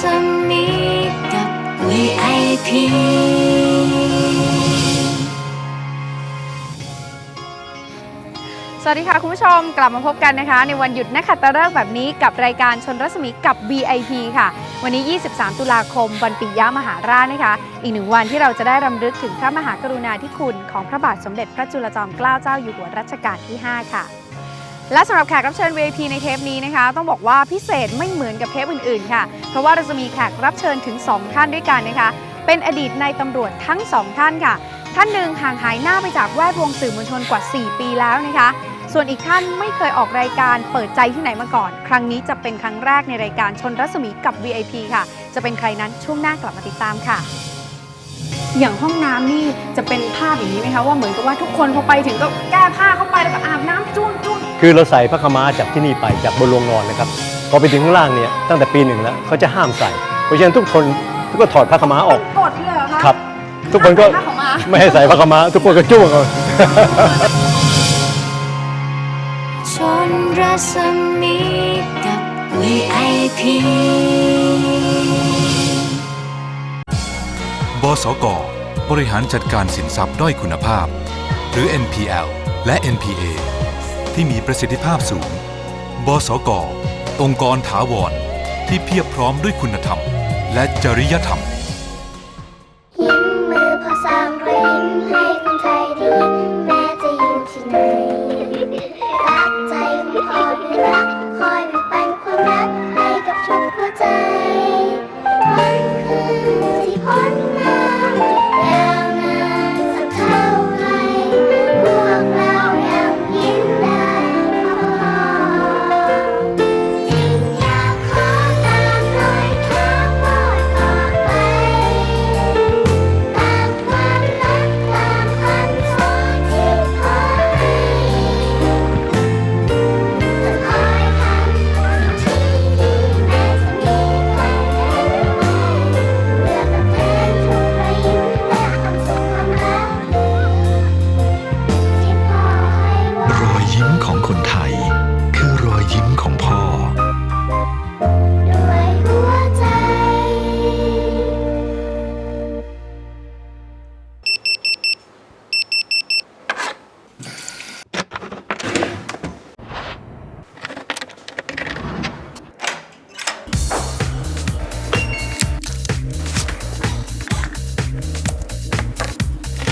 ศมีกับ VIP สวัสดีค่ะ คุณผู้ชมกลับมาพบกันนะคะ ในวันหยุดนักขัตฤกษ์แบบนี้กับรายการชนรัศมีกับ VIP ค่ะ วันนี้ 23 ตุลาคมวันปิยมหาราชนะคะ อีกหนึ่งวันที่เราจะได้รำลึกถึงพระมหากรุณาธิคุณของพระบาทสมเด็จพระจุลจอมเกล้าเจ้าอยู่หัวรัชกาลที่ 5 ค่ะ และสำหรับแขกรับเชิญ VIP ในเทปนี้นะคะ ต้องบอกว่าพิเศษไม่เหมือนกับเทปอื่นๆ ค่ะ เพราะว่าเราจะมีแขกรับเชิญถึง 2 ท่านด้วยกันนะคะ เป็นอดีตในายตำรวจทั้ง 2 ท่านค่ะ ท่านหนึ่งห่างหายหน้าไปจากแวดวงสื่อมวลชนกว่า 4 ปีแล้วนะคะ ส่วนอีกท่านไม่เคยออกรายการเปิดใจที่ไหนมาก่อน ครั้งนี้จะเป็นครั้งแรกในรายการชนรัศมีกับ VIP ค่ะ จะเป็นใครนั้นช่วงหน้ากลับมาติดตามค่ะอย่างห้องน้ำนี่จะเป็นภาพอย่างนี้ไหมคะว่าเหมือนกับว่าทุกคนพอไปถึงก็แก้ผ้าเข้าไปแล้วก็อาบน้ำจ้วงจ้ คือเราใส่ผ้าขาวม้าจากที่นี่ไปจากบนโรงนอนนะครับพอไปถึงข้างล่างเนี่ยตั้งแต่ปีหนึ่งแล้วเขาจะห้ามใส่ เพราะฉะนั้นทุกคนทุกคนถอดผ้าขาวม้าออกกดเลยเหรอคะครับ ทุกคนก็ผ้าของมาไม่ให้ใส่ผ้าขาวม้าทุกคนก็จ้วงเอาชนรัศมีกับ VIP บสกบริหารจัดการสินทรัพย์ด้อยคุณภาพ หรือ NPL และ NPA ที่มีประสิทธิภาพสูง บสก องค์กรถาวร ที่เพียบพร้อมด้วยคุณธรรม และจริยธรรม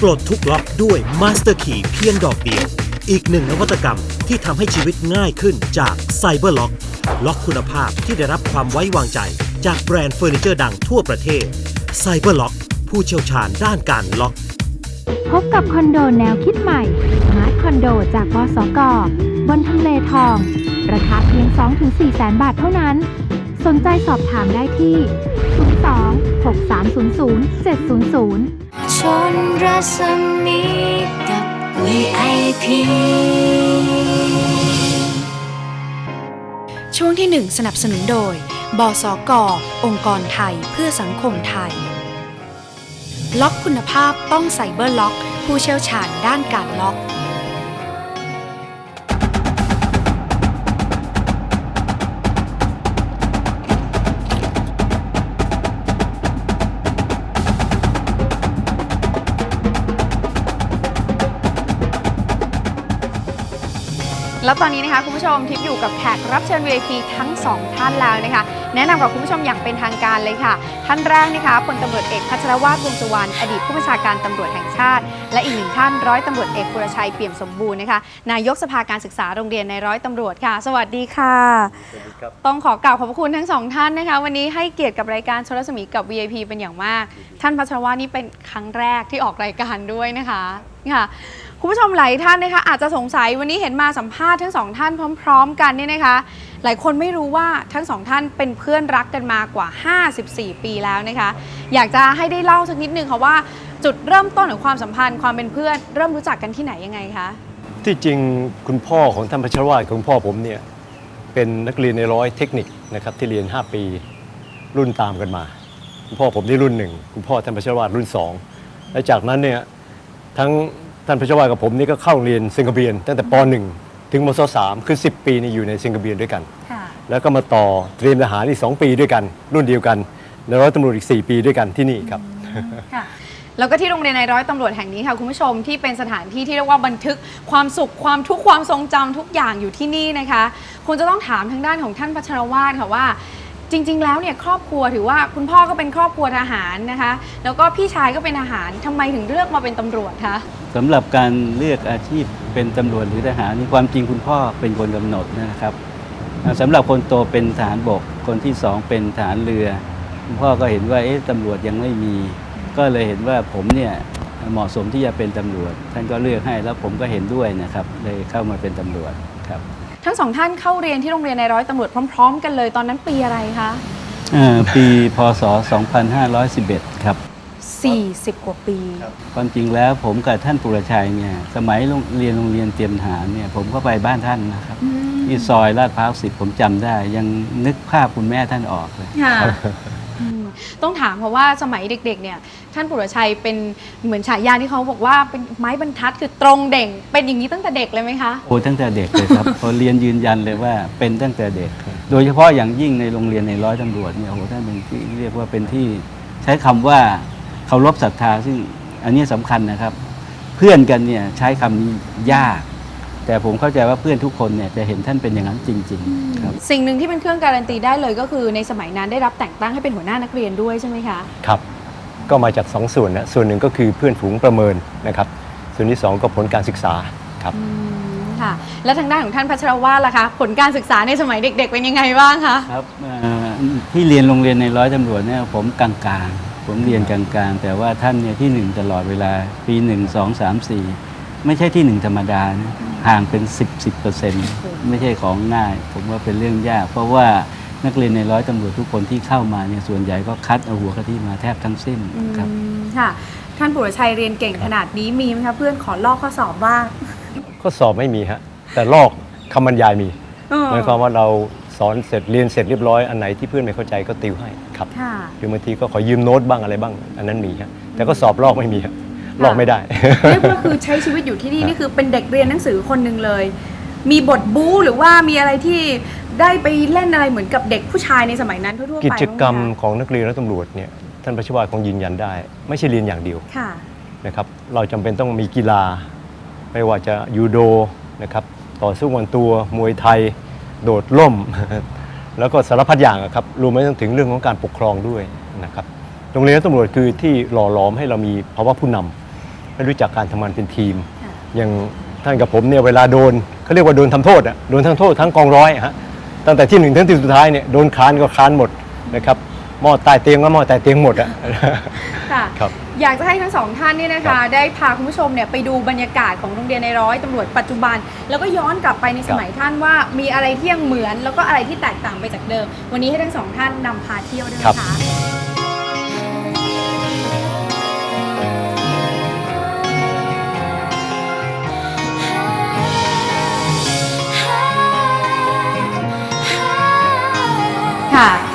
ปลดทุกล็อกด้วย Master Key เพียงดอกเดียว อีกหนึ่งนวัตกรรมที่ทำให้ชีวิตง่ายขึ้นจาก Cyber Lock ล็อกคุณภาพที่ได้รับความไว้วางใจ จากแบรนด์เฟอร์นิเจอร์ดังทั่วประเทศ Cyber Lock ผู้เชี่ยวชาญด้านการล็อก พบกับคอนโดแนวคิดใหม่ Smart คอนโดจากบสกบนทำเลทอง ราคาเพียง 2-4แสนบาทเท่านั้น สนใจสอบถามได้ที่ 02 6300 700 ชนรัศมีกับ VIP ช่วงที่ 1 สนับสนุนโดย บสกองค์กรไทยเพื่อสังคมไทย ล็อกคุณภาพต้องไซเบอร์ล็อก ผู้เชี่ยวชาญด้านการล็อก แล้วตอนนี้นะคะคุณผู้ชมทิพย์อยู่กับแขกรับเชิญ VIP ทั้ง 2 ท่านแล้วนะคะ แนะนำกับคุณผู้ชมอย่างเป็นทางการเลยค่ะ ท่านแรกนะคะพลตำรวจเอกพัชรวาทวงศ์สุวรรณอดีตผู้บัญชาการตำรวจแห่งชาติ และอีกหนึ่งท่านร้อยตำรวจเอกปุรชัยเปี่ยมสมบูรณ์นะคะนายกสภาการศึกษาโรงเรียนในร้อยตำรวจค่ะ สวัสดีค่ะ ต้องขอกล่าวขอบพระคุณทั้งสองท่านนะคะ วันนี้ให้เกียรติกับรายการชลสมีกับ VIP เป็นอย่างมาก ท่านพัชรวาทนี่เป็นครั้งแรกที่ออกรายการด้วยนะคะค่ะ คุณผู้ชมหลายท่านนะคะ อาจจะสงสัยวันนี้เห็นมาสัมภาษณ์ทั้งสองท่านพร้อม ๆ กันเนี่ยนะคะ หลายคนไม่รู้ว่าทั้งสองท่านเป็นเพื่อนรักกันมากว่า 54 ปีแล้วนะคะ อยากจะให้ได้เล่าสักนิดนึงค่ะว่าจุดเริ่มต้นของความสัมพันธ์ความเป็นเพื่อนเริ่มรู้จักกันที่ไหนยังไงคะที่จริงคุณพ่อของท่านพัชรวาทของพ่อผมเนี่ยเป็นนักเรียนในร้อยเทคนิคนะครับที่เรียน 5 ปี รุ่นตามกันมา คุณพ่อผมนี่รุ่นหนึ่งคุณพ่อท่านพัชรวาทรุ่นสองและจากนั้นเนี่ยทั้ง ท่านพัชรวาทกับผมนี่ก็เข้าโรงเรียนสิงคโปร์ตั้งแต่ป .1 ถึงมศ 3 คือ 10 ปีนี่อยู่ในสิงคโปร์ด้วยกัน ค่ะแล้วก็มาต่อเตรียมทหารอีก 2 ปีด้วยกัน รุ่นเดียวกันในร้อยตำรวจอีก 4 ปีด้วยกันที่นี่ครับ ค่ะ แล้วก็ที่โรงเรียนในร้อยตำรวจแห่งนี้ค่ะคุณผู้ชมที่เป็นสถานที่ที่เรียกว่าบันทึกความสุขความทุกข์ความทรงจำทุกอย่างอยู่ที่นี่นะคะคงจะต้องถามทางด้านของท่านพัชรวาทค่ะว่า จริง ๆ แล้วเนี่ยครอบครัวถือว่าคุณพ่อก็เป็นครอบครัวทหารนะคะ แล้วก็พี่ชายก็เป็นทหารทำไมถึงเลือกมาเป็นตำรวจคะ สำหรับการเลือกอาชีพเป็นตำรวจหรือทหารนี่ความจริงคุณพ่อเป็นคนกำหนดนะครับอ่าสำหรับคนโตเป็นทหารบก คนที่สองเป็นทหารเรือ คุณพ่อก็เห็นว่าเอ๊ะตำรวจยังไม่มี ก็เลยเห็นว่าผมเนี่ยเหมาะสมที่จะเป็นตำรวจ ท่านก็เลือกให้แล้วผมก็เห็นด้วยนะครับเลยเข้ามาเป็นตำรวจ ครับ ทั้งสองท่านเข้าเรียนที่โรงเรียนในร้อยตำรวจพร้อม ๆ กันเลยตอนนั้นปีอะไรคะอ่าปีพศ 2511 ครับ 40 กว่าปี ความจริงแล้วผมกับท่านปุรชัยเนี่ยสมัยโรงเรียนโรงเรียนเตรียมทหารเนี่ยผมก็ไปบ้านท่านนะครับอืมที่ซอยลาดพร้าวสิบผมจำได้ ยังนึกภาพคุณแม่ท่านออกเลยค่ะอืม ต้องถามเพราะว่าสมัยเด็กๆเนี่ยท่านปุรชัยเป็นเหมือนฉายาที่เขาบอกว่าเป็นไม้บรรทัดคือตรงเด่ง เป็นอย่างนี้ตั้งแต่เด็กเลยไหมคะโอ้ตั้งแต่เด็กเลยครับ พอเรียนยืนยันเลยว่าเป็นตั้งแต่เด็ก โดยเฉพาะอย่างยิ่งในโรงเรียนในร้อยตำรวจเนี่ยโอ้โหท่านเป็นที่เรียกว่าเป็นที่ใช้คำว่าเคารพศรัทธาซึ่งอันนี้สำคัญนะครับ เพื่อนกันเนี่ยใช้คำนี้ยาก แต่ผมเข้าใจว่าเพื่อนทุกคนเนี่ยจะเห็นท่านเป็นอย่างนั้นจริง ๆ ครับ สิ่งหนึ่งที่เป็นเครื่องการันตีได้เลยก็คือในสมัยนั้นได้รับแต่งตั้งให้เป็นหัวหน้านักเรียนด้วยใช่ไหมคะครับ ก็มาจาก2ส่วนนะส่วนหนึ่งก็คือเพื่อนฝูงประเมินนะครับ ส่วนที่ 2 ก็ผลการศึกษาครับอืมค่ะ แล้วทางด้านของท่านพัชรวาทล่ะคะผลการศึกษาในสมัยเด็ก ๆ เป็นยังไงบ้างคะ ครับเอ่อที่เรียนโรงเรียนในร้อยตำรวจเนี่ยผมกลางๆ ผมเรียนกลางๆ แต่ว่าท่านเนี่ยที่หนึ่งตลอดเวลาปีหนึ่งสองสามสี่ ไม่ใช่ที่หนึ่งธรรมดานะห่างเป็น 10 10เปอร์เซ็นต์ไม่ใช่ของง่าย ผมว่าเป็นเรื่องยาก เพราะว่านักเรียนในร้อยตำรวจทุกคนที่เข้ามาเนี่ยส่วนใหญ่ก็คัดเอาหัวกะทิมาแทบทั้งสิ้นครับอืมค่ะท่านปุรชัยเรียนเก่งขนาดนี้มีไหมคะเพื่อนขอลอกข้อสอบบ้างข้อสอบไม่มีฮะแต่ลอกคำบรรยายมีเออหมายความว่าเราสอนเสร็จเรียนเสร็จเรียบร้อยอันไหนที่เพื่อนไม่เข้าใจก็ติวให้ครับค่ะคือบางทีก็ขอยืมโน้ตบ้างอะไรบ้าง อันนั้นมีฮะแต่ก็สอบลอกไม่มีฮะ ลอกไม่ได้ เรียกว่าคือใช้ชีวิตอยู่ที่นี่นี่คือเป็นเด็กเรียนหนังสือคนหนึ่งเลย มีบทบู๊หรือว่ามีอะไรที่ได้ไปเล่นอะไรเหมือนกับเด็กผู้ชายในสมัยนั้นทั่วๆไปกิจกรรมบ้างไหของนักเรียนและตำรวจเนี่ยท่านประชวาคงยืนยันได้ ไม่ใช่เรียนอย่างเดียวคะค่ะนะครับ เราจำเป็นต้องมีกีฬา ไม่ว่าจะยูโดนะครับต่อสู้กันตัวมวยไทย โดดล่ม แล้วก็สารพัดอย่างอะครับรวมไปถึงเรื่องของการปกครองด้วยนะครับโรงเรียนตำรวจคือที่หล่อหลอมให้เรามีภาวะผู้นำ ให้รู้จักการทำงานเป็นทีมค่ะอย่างท่านกับผมเนี่ยเวลาโดนเขาเรียกว่าโดนทำโทษอะโดนทั้งโทษทั้งกองร้อยอะฮะตั้งแต่ที่หนึ่งถึงที่สุดท้ายเนี่ยโดนค้านก็ค้านหมดนะครับหม้อใต้เตียงก็หม้อใต้เตียงหมดอะค่ะครับอยากจะให้ทั้งสองท่านเนี่ยนะครัคะบได้พาคุณผู้ชมเนี่ยไปดูบรรยากาศของโรงเรียนในร้อยตำรวจปัจจุบัน แล้วก็ย้อนกลับไปในสมัยท่านว่ามีอะไรที่ยังเหมือน แล้วก็อะไรที่แตกต่างไปจากเดิม วันนี้ให้ทั้งสองท่านนำพาเที่ยวด้วยครับนะคะค่ะ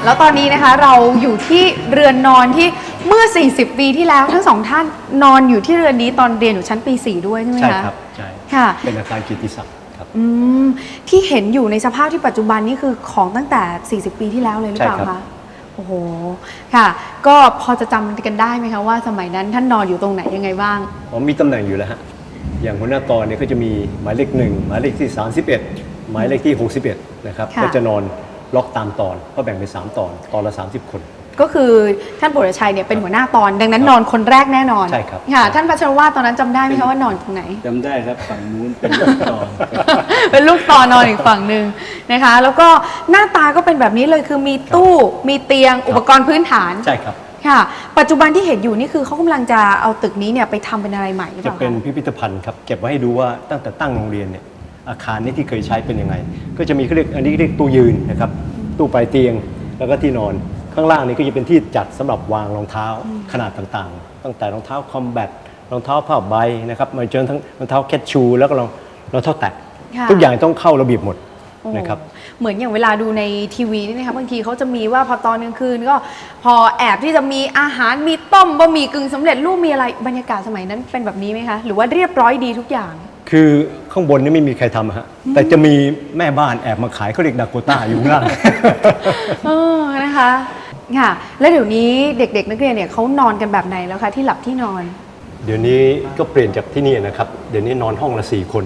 แล้วตอนนี้นะคะเราอยู่ที่เรือนนอนที่เมื่อ 40 ปีที่แล้วทั้งสองท่านนอนอยู่ที่เรือนนี้ตอนเรียนอยู่ชั้นปี 4 ด้วยใช่ไหมใช่คะครับใช่ค่ะ เป็นอาคารกิตติศักดิ์ครับอืมที่เห็นอยู่ในสภาพที่ปัจจุบันนี่คือของตั้งแต่ 40 ปีที่แล้วเลยหรือเปล่าใช่ครัคะบโอ้โหค่ะ ก็พอจะจำกันได้ไหมคะว่าสมัยนั้นท่านนอนอยู่ตรงไหนยังไงบ้าง ผมมีตำแหน่งอยู่แล้วฮะอย่างหัวหน้าตอนเนี่ยก็จะมีหมายเลขหนึ่งหมายเลขที่ 31 หมายเลขที่ 61 นะครับค่ะ ก็จะนอน ล็อกตามตอนก็แบ่งเป็น3ตอน ตอนละ 30 คน ก็คือท่านปุรชัยเนี่ยเป็นหัวหน้าตอน ดังนั้นนอนคนแรกแน่นอนใช่ครับ ค่ะท่านพัชรวาทตอนนั้นจำได้ไหมคะว่านอนตรงไหน จำได้ครับฝั่งนู้นเป็นลูกตอนเป็นลูกตอนอนอีกฝั่งหนึ่งนะคะ แล้วก็หน้าตาก็เป็นแบบนี้เลยคือมีตู้มีเตียงอุปกรณ์พื้นฐานใช่ครับ ค่ะ ปัจจุบันที่เห็นอยู่นี่คือเขากำลังจะเอาตึกนี้เนี่ยไปทำเป็นอะไรใหม่หรือเปจะล่าเป็นคะพิพิธภัณฑ์ครับ เก็บไว้ให้ดูว่าตั้งแต่ตั้งโรงเรียนเนี่ย อาคารนี้ที่เคยใช้เป็นยังไง ก็จะมีเขาเรียกอันนี้เรียกตู้ยืนนะครับตู้ปลายเตียงแล้วก็ที่นอน ข้างล่างนี่ก็จะเป็นที่จัดสำหรับวางรองเท้าขนาดต่างๆ ตั้งแต่รองเท้าคอมแบทรองเท้าผ้าใบนะครับมาจนทั้งรองเท้าแคชชู แล้วก็รองรองเท้าแตะค่ะทุกอย่างต้องเข้าระเบียบหมดโอ้โหนะครับเหมือนอย่างเวลาดูในทีวีนี่นะคะบางทีเขาจะมีว่าพอตอนกลางคืนก็พอแอบที่จะมีอาหารมีต้มบะหมี่กึ่งสำเร็จรูปมีอะไรบรรยากาศสมัยนั้นเป็นแบบนี้ไหมคะ หรือว่าเรียบร้อยดีทุกอย่าง คือข้างบนนี่ไม่มีใครทำฮะแต่จะมีแม่บ้านแอบมาขายเขาเรียกดาโกต้าอยู่ข้างล่าง เออนะคะค่ะ แล้วเดี๋ยวนี้เด็กๆ นักเรียนเนี่ยเขานอนกันแบบไหนแล้วคะที่หลับที่นอน เดี๋ยวนี้ก็เปลี่ยนจากที่นี่นะครับ เดี๋ยวนี้นอนห้องละสี่คน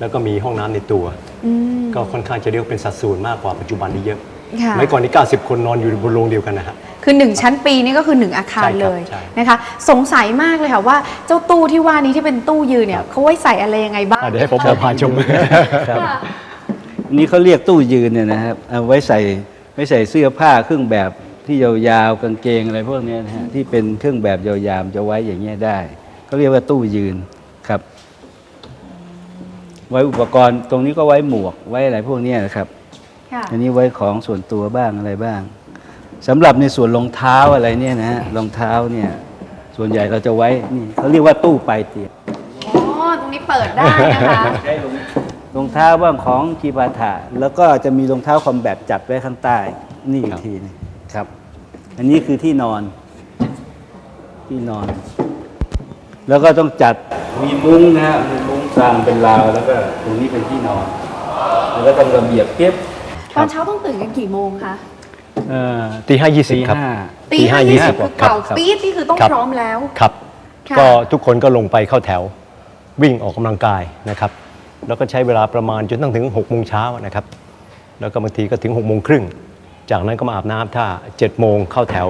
แล้วก็มีห้องน้ำในตัว อืม ก็ค่อนข้างจะเรียกว่าเป็นสัดส่วนมากกว่าปัจจุบันนี้เยอะ ค่ะเมื่อก่อนนี้ 90 คนนอนอยู่บนโรงเดียวกันนะฮะ คือ 1 ชั้นปีนี่ก็คือ 1 อาคารใช่ครับเลยใช่ นะคะ สงสัยมากเลยค่ะว่าเจ้าตู้ที่ว่านี้ที่เป็นตู้ยืนเนี่ยเขาไว้ใส่อะไรยังไงบ้างอะเดี๋ยวให้ผมพาชม ครับนี่เขาเรียกตู้ยืนเนี่ยนะครับเอาไว้ใส่ไว้ใส่เสื้อผ้าเครื่องแบบที่ยาวๆกางเกงอะไรพวกเนี้ยนะฮะที่เป็นเครื่องแบบยาวๆจะไว้อย่างเงี้ยได้เขาเรียกว่าตู้ยืนครับ ไว้อุปกรณ์ตรงนี้ก็ไว้หมวกไว้อะไรพวกเนี้ยนะครับค่ะ อันนี้ไว้ของส่วนตัวบ้างอะไรบ้างสำหรับในส่วนรองเท้าอะไรเนี่ยนะฮะรองเท้าเนี่ย ส่วนใหญ่เราจะไว้นี่เขาเรียกว่าตู้ปลายเตียงอ๋อตรงนี้เปิดได้นะคะรองเท้าบ้างของกีบาถาแล้วก็จะมีรองเท้าคอมแบทจัดไว้ข้างใต้ นี่อีกทีหนึงครับ อันนี้คือที่นอน ที่นอน แล้วก็ต้องจัดมีมุ้งนะฮะมีมุ้งกลางเป็นราวแล้วก็ตรงนี้เป็นที่นอน แล้วก็ต้องระเบียบเก็บต อนเช้าต้องตื่นกันกี่โมงคะเอ่อตีห้ายี่สิบตีครับ ห้า ตีตีห้าห้ายี่ยี่สิสิบบคือครับเก่าปี๊ดนี่คือต้องครับ พร้อมแล้ว ครับค่ะ ก็ทุกคนก็ลงไปเข้าแถววิ่งออกกำลังกายนะครับ แล้วก็ใช้เวลาประมาณจนตั้งถึง6กโมงเช้านะครับ แล้วก็บางทีก็ถึง6กโมงครึ่ง จากนั้นก็มาอาบน้ำถ้า7จ็ดโมงเข้าแถว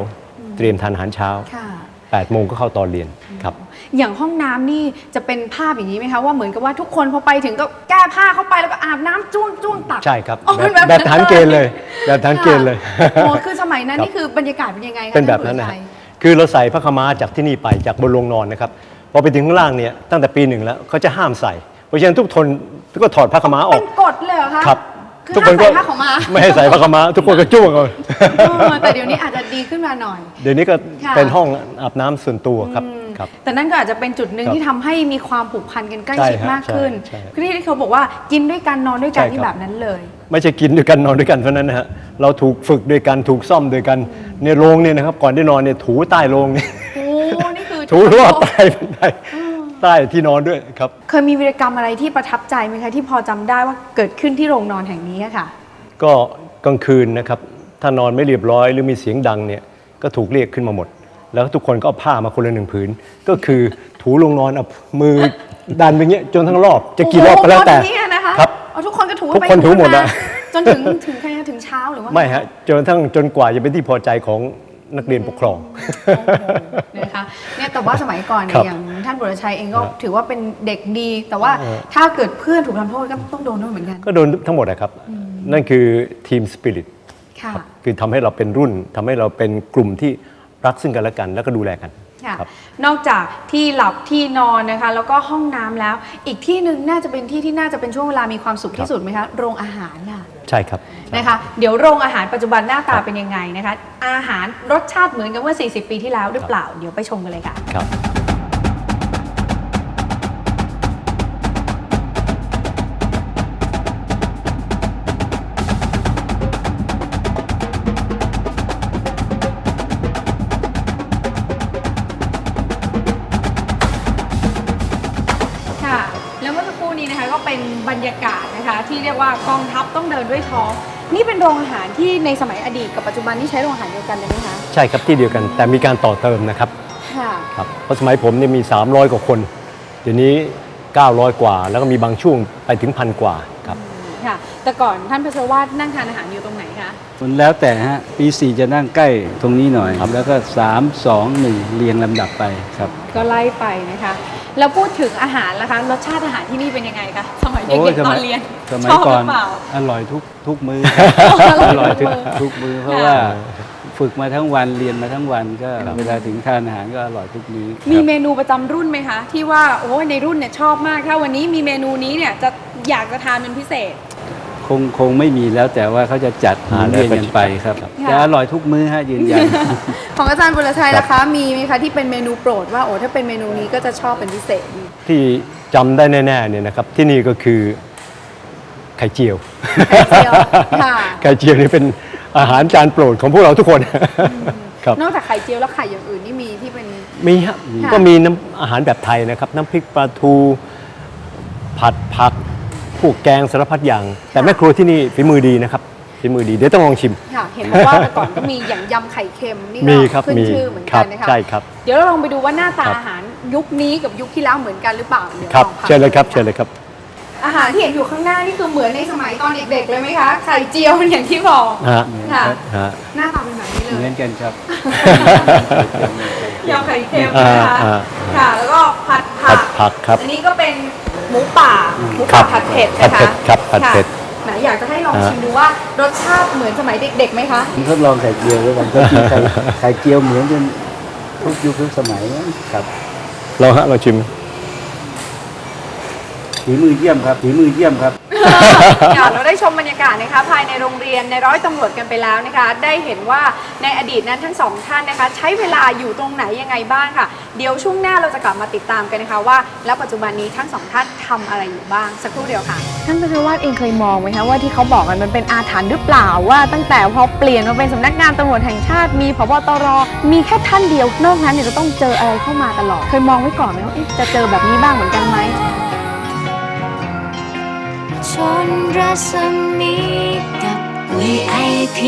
เตรียมทานอาหารเช้า ค่ะ 8ปดโมงก็เข้าตอนเรียนครับ อย่างห้องน้ำนี่จะเป็นภาพอย่างนี้ไหมคะว่าเหมือนกับว่าทุกคนพอไปถึงก็แก้ผ้าเข้าไปแล้วก็อาบน้ำจ้วงจ้วงตัก ใช่ครับ อ๋อแบบเป็นแบบฐานเกณฑ์เลย แบบฐานเกณฑ์เลย โอ้คือสมัยนั้นครับ นี่คือบรรยากาศเป็นยังไงคะเป็นแบบนั้นนะท่าฮะบุรชัย คือเราใส่ผ้าขาวม้าจากที่นี่ไปจากบนโรงนอนนะครับ พอไปถึงข้างล่างเนี่ยตั้งแต่ปีหนึ่งแล้วเขาจะห้ามใส่ เพราะฉะนั้นทุกคนก็ถอดผ้าขาวม้าออเป็ก นกฎเลยเหรอคะ ครับ คือทุกคนก็ห้ามใส่ผ้าขาวม้า ไม่ให้ใส่ผ้าขาวม้าทุกคนก็จ้วงเอาเออแต่เดี๋ยวนี้อาจจะดีขึ้นมาหน่อย เดี๋ยวนี้ก็ค่ะ เป็นห้องอาบน้ำส่วนตัวครับอืมครับ แต่นั่นก็อาจจะเป็นจุดหนึ่งครับที่ทำให้มีความผูกพันกันใกล้ใช่ชิดฮะมากขึ้นใช่ใช่คือที่เขาบอกว่ากินด้วยกันนอนด้วยกันใช่ที่ครับแบบนั้นเลย ไม่ใช่กินด้วยกันนอนด้วยกันเท่านั้นนะฮะเราถูกฝึกด้วยกันถูกซ่อมด้วยกันในโรงเนี่ยนะครับก่อนที่นอนเนี่ยถูใต้โรงเนี่ย โอ้ นี่คือ ถูรอบใต้บันได ใต้ที่นอนด้วยครับ เคยมีวีรกรรมอะไรที่ประทับใจไหมคะที่พอจำได้ว่าเกิดขึ้นที่โรงนอนแห่งนี้อะค่ะ ก็กลางคืนนะครับ ถ้านอนไม่เรียบร้อยหรือมีเสียงดังเนี่ยก็ถูกเรียกขึ้นมาหมด แล้วทุกคนก็เอาผ้ามาคนละหนึ่งผืน ก็คือถูลงนอนเอามือดันไปเงี้ยจนทั้งรอบจะกี่รอบก็แล้วแต่โโหเนี่ยนะคะครับ เอาทุกคนก็ถูทุกไปคนถูหมดมาอะจนถึงถึงใครนะถึงเช้าหรือว่าไม่ฮะจนกระทั่งจนกว่าจะเป็นที่พอใจของ นักเรียนปกครอง นะคะเนี่ยแต่ว่าสมัยก่อนเนี่ครัยบอย่างท่านบุรชัยเองก็ครับถือว่าเป็นเด็กดี แต่ว่าเออ ถ้าเกิดเพื่อนถูกทำโทษก็ต้องโดนด้วยเหมือนกัน ก็โดนทั้งหมดนะครับ นั่นคือทีมสปิริตค่ะ คือทำให้เราเป็นรุ่นทำให้เราเป็นกลุ่มที่รักซึ่งกันและกัน แล้วก็ดูแลกัน ค่ะครับ นอกจากที่หลับที่นอนนะคะ แล้วก็ห้องน้ำแล้ว อีกที่หนึ่งน่าจะเป็นที่ที่น่าจะเป็นช่วงเวลามีความสุขที่สุดไหมคะโรงอาหารค่ะใช่ครับ นะคะ เดี๋ยวโรงอาหารปัจจุบันหน้าตาเป็นยังไงนะคะ อาหารรสชาติเหมือนกับเมื่อ 40 ปีที่แล้วหรือเปล่าเดี๋ยวไปชมกันเลยค่ะ ครับ ที่เรียกว่ากองทัพต้องเดินด้วยท้อง นี่เป็นโรงอาหารที่ในสมัยอดีตกับปัจจุบันนี่ใช้โรงอาหารเดียวกันเลยไหมคะใช่ครับที่เดียวกันแต่มีการต่อเติมนะครับค่ะครับเพราะสมัยผมเนี่ยมี 300 กว่าคน เดี๋ยวนี้ 900 กว่า แล้วก็มีบางช่วงไปถึงพันกว่าครับค่ะ แต่ก่อนท่านพัชรวาดนั่งทานอาหารอยู่ตรงไหนคะมันแล้วแต่ฮะปีสี่จะนั่งใกล้ตรงนี้หน่อยแล้วก็ 3 2 1 เรียงลำดับไปครับ ก็ไล่ไปนะคะ แล้วพูดถึงอาหารล่ะคะรสชาติอาหารที่นี่เป็นยังไงคะ สมัยเด็โอ้ยกสๆตมัอยนเรียนสมัยชอบก่หอรืนอเปล่า อร่อยทุกทุกมืออร่อยอร่อยทุทุกกมื้อทุกมือเพราะค่ะว่าฝึกมาทั้งวันเรียนมาทั้งวันก็เวลาถึงทานอาหารก็อร่อยทุกมื้อมีครับเมนูประจำรุ่นไหมคะ ที่ว่าโอ้ยในรุ่นเนี่ยชอบมาก ถ้าวันนี้มีเมนูนี้เนี่ยจะอยากจะทานเป็นพิเศษ คงคงไม่มีแล้วแต่ว่าเขาจะจัดหาหาเรียนแล้วกันไปครับค่ะจะอร่อยทุกมื้อฮะยืนยัน ของอาจารย์บุรชัยล่ะคะ มีไหมคะที่เป็นเมนูโปรดว่าโอ้ถ้าเป็นเมนูนี้ก็จะชอบเป็นพิเศษ ที่ จำได้แน่ๆเนี่ยนะครับที่นี่ก็คือไข่เจียว ไข่เจียวค่ะไข่เจียวนี่เป็นอาหารจานโปรดของพวกเราทุกคน ครับ นอกจากไข่เจียวแล้วไข่อย่างอื่นนี่มีที่เป็น มีฮะค่ะก็มีน้ำอาหารแบบไทยนะครับ น้ำพริกปลาทูผผัดผักพวกแกงสารพัดอย่าง แต่แม่ครัวที่นี่ฝีมือดีนะครับ ฝีมือดีเดี๋ยวต้องลองชิม ค่ะเห็นบอกว่าแต่ก่อนก็มีอย่างยำไข่เค็มนี่มีก็ครับขึ้นมีชื่อเหมือนครักับนนะคะใช่ครับ เดี๋ยวเราลองไปดูว่าหน้าตาครับ อาหารยุคนี้กับยุคที่แล้วเหมือนกันหรือเปล่าดี๋ยวครับลองพาเชิญเลยครับไปเชิญเลยครับ อาหารที่เห็นอยู่ข้างหน้านี่คือเหมือนในสมัยตอนเด็กๆเลยไหมคะไข่เจียวอย่างที่บอก ฮะค่ะ ฮะ หน้าตาเป็นแบบนี้เลเหมือยนกันครับ ยำไข่เค็มอ่านะคะอ่า ค่ะ แล้วก็ผัดผัผักดผักครับ อันนี้ก็เป็นหมูป่าหมูครัป่าบผัดเผ็ดผัดนะเผ็คะดครับผัดเผ็ด ค่ะไหน อยากจะให้ลองอ่าชิมดูว่ารสชาติเหมือนสมัยเด็กๆไหมคะผมทดลองไข่เจียวด้วยกันก็กินไข่ไข่เจียวเหมือนกันทุกยุคทุกสมัยนะครับลองฮะลองชิมฝีมือเยี่ยมครับฝีมือเยี่ยมครับ ค่ะเราได้ชมบรรยากาศนะคะภายในโรงเรียนในร้อยตำรวจกันไปแล้วนะคะ ได้เห็นว่าในอดีตนั้นทั้งสองท่านนะคะ ใช้เวลาอยู่ตรงไหนยังไงบ้างค่ะ เดี๋ยวช่วงหน้าเราจะกลับมาติดตามกันนะคะว่า แล้วปัจจุบันนี้ทั้งสองท่านทำอะไรอยู่บ้างสักครู่เดียวค่ะ ท่านพัชรวาดเองเคยมองไหมคะว่าที่เขาบอกกันมันเป็นอาถรรพ์หรือเปล่าว่า ตั้งแต่พอเปลี่ยนมาเป็นสำนักงานตำรวจแห่งชาติมีพบตรมีแค่ท่านเดียวนอกนั้นเนี่ยจะต้องเจออะไรเข้ามาตลอดเคยมองไว้ก่อนไหมว่าเอ๊ะจะเจอแบบนี้บ้างเหมือนกันไหม ชนรัศมีกับ VIP